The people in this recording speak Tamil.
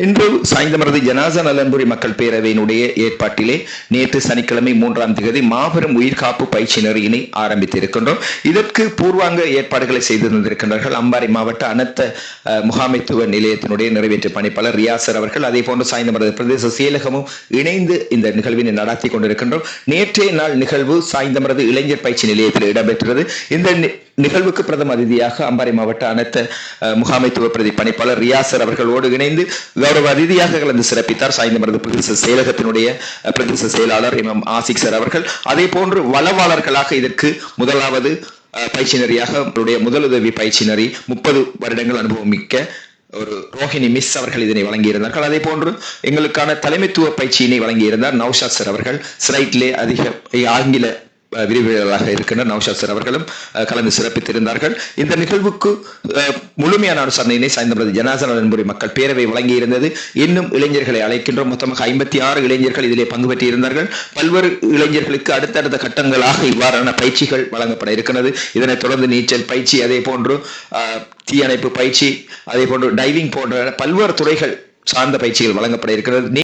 இன்று சாய்ந்தமரது ஜனாசா நலன்புரி மக்கள் பேரவையினுடைய ஏற்பாட்டிலே நேற்று சனிக்கிழமை மூன்றாம் தேதி மாபெரும் உயிர்காப்பு பயிற்சி நெறியினை ஆரம்பித்திருக்கின்றோம். இதற்கு பூர்வாங்க ஏற்பாடுகளை செய்து தந்திருக்கின்றார்கள் அம்பாறை மாவட்ட அனத்த முகாமைத்துவ நிலையத்தினுடைய நிறைவேற்று பணிப்பாளர் ரியாசர் அவர்கள் அதே போன்று சாய்ந்தமரது பிரதேச செயலகமும் இணைந்து இந்த நிகழ்வினை நடாத்தி கொண்டிருக்கின்றோம். நேற்றைய நாள் நிகழ்வு சாய்ந்தமரது இளைஞர் பயிற்சி நிலையத்தில் இடம்பெற்றது. இந்த நி- நிகழ்வுக்கு பிரதம அதிதியாக அம்பாறை மாவட்ட அனைத்து முகாமைத்துவ பிரதி பணிப்பாளர் ரியாசர் அவர்களோடு இணைந்து கௌரவ அதிதியாக கலந்து சிறப்பித்தார். சாய்ந்தமரது பிரதேச செயலகத்தினுடைய பிரதேச செயலாளர் இமாம் ஆசிக் சார் அவர்கள். அதே போன்று வளவாளர்களாக இதற்கு முதலாவது அஹ், பயிற்சினரியாக அவருடைய முதலுதவி பயிற்சினரி முப்பது வருடங்கள் அனுபவம் மிக்க ஒரு ரோஹிணி மிஸ் அவர்கள் இதனை வழங்கியிருந்தார்கள். அதே போன்று எங்களுக்கான தலைமைத்துவ பயிற்சியினை வழங்கியிருந்தார் நௌஷாத் சார் அவர்கள். ஸ்லைட்லே அதிக ஆங்கில விரிவுரையாளராக இருக்கின்ற நௌஷாத் சார் அவர்களும் கலந்து சிறப்பித்திருந்தார்கள். இந்த நிகழ்வுக்கு முழுமையான அனுசரணையினை சாய்ந்தபுரது ஜனாசன மக்கள் பேரவை வழங்கியிருந்தது. இன்னும் இளைஞர்களை அழைக்கின்றோம். மொத்தமாக ஐம்பத்தி ஆறு இளைஞர்கள் இதிலே பங்கு பெற்றிருந்தார்கள். பல்வேறு இளைஞர்களுக்கு அடுத்தடுத்த கட்டங்களாக இவ்வாறான பயிற்சிகள் வழங்கப்பட இருக்கிறது இதனைத் தொடர்ந்து நீச்சல் பயிற்சி அதே போன்று தீயணைப்பு பயிற்சி அதே போன்று டைவிங் போன்ற பல்வேறு துறைகள் சார்ந்த பயிற்சிகள் வழங்கப்பட இருக்கிறது